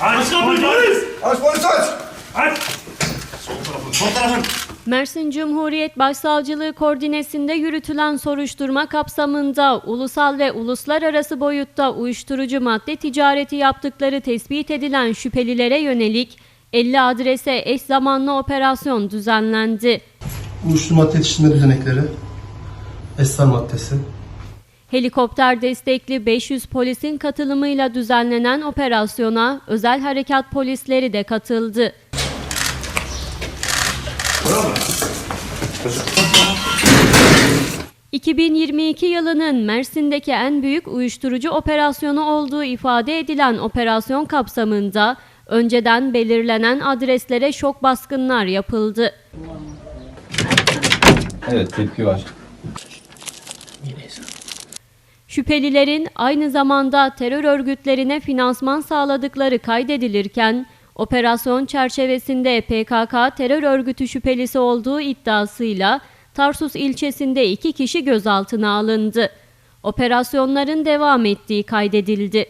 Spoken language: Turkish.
Aç kapıyı polis! Aç polis aç. Aç! Sol tarafın. Mersin Cumhuriyet Başsavcılığı koordinesinde yürütülen soruşturma kapsamında ulusal ve uluslararası boyutta uyuşturucu madde ticareti yaptıkları tespit edilen şüphelilere yönelik 50 adrese eş zamanlı operasyon düzenlendi. Uyuşturucu madde yetiştirme düzenekleri, esrar maddesi, Helikopter destekli 500 polisin katılımıyla düzenlenen operasyona özel harekat polisleri de katıldı. Bravo. 2022 yılının Mersin'deki en büyük uyuşturucu operasyonu olduğu ifade edilen operasyon kapsamında önceden belirlenen adreslere şok baskınlar yapıldı. Evet tepki var. Şüphelilerin aynı zamanda terör örgütlerine finansman sağladıkları kaydedilirken, operasyon çerçevesinde PKK terör örgütü şüphelisi olduğu iddiasıyla Tarsus ilçesinde iki kişi gözaltına alındı. Operasyonların devam ettiği kaydedildi.